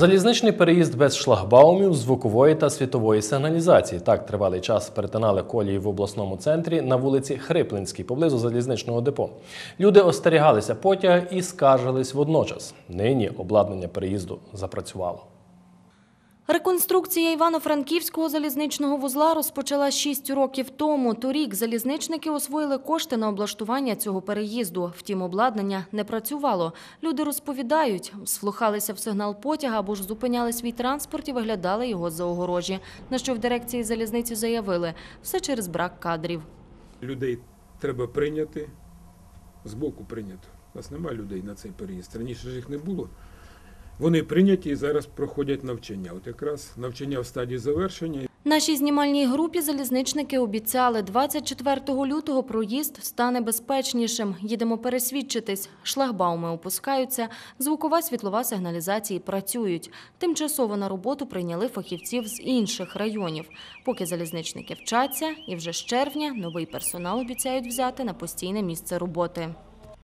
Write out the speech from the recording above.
Залізничний переїзд без шлагбаумів, звукової та світової сигналізації. Так тривалий час перетинали колії в обласному центрі на вулиці Хриплинській, поблизу залізничного депо. Люди остерігалися потяга і скаржились водночас. Нині обладнання переїзду запрацювало. Реконструкція Івано-Франківського залізничного вузла розпочала 6 років тому. Торік залізничники освоїли кошти на облаштування цього переїзду. Втім, обладнання не працювало. Люди розповідають, слухалися в сигнал потяга або ж зупиняли свій транспорт і виглядали його за огорожі. На що в дирекції залізниці заявили – все через брак кадрів. Людей треба прийняти, збоку прийнято. У нас немає людей на цей переїзд. Раніше ж їх не було. Вони прийняті і зараз проходять навчання. От якраз навчання в стадії завершення. Нашій знімальній групі залізничники обіцяли, 24 лютого проїзд стане безпечнішим. Їдемо пересвідчитись. Шлагбауми опускаються, звукова світлова сигналізації працюють. Тимчасово на роботу прийняли фахівців з інших районів. Поки залізничники вчаться, і вже з червня новий персонал обіцяють взяти на постійне місце роботи.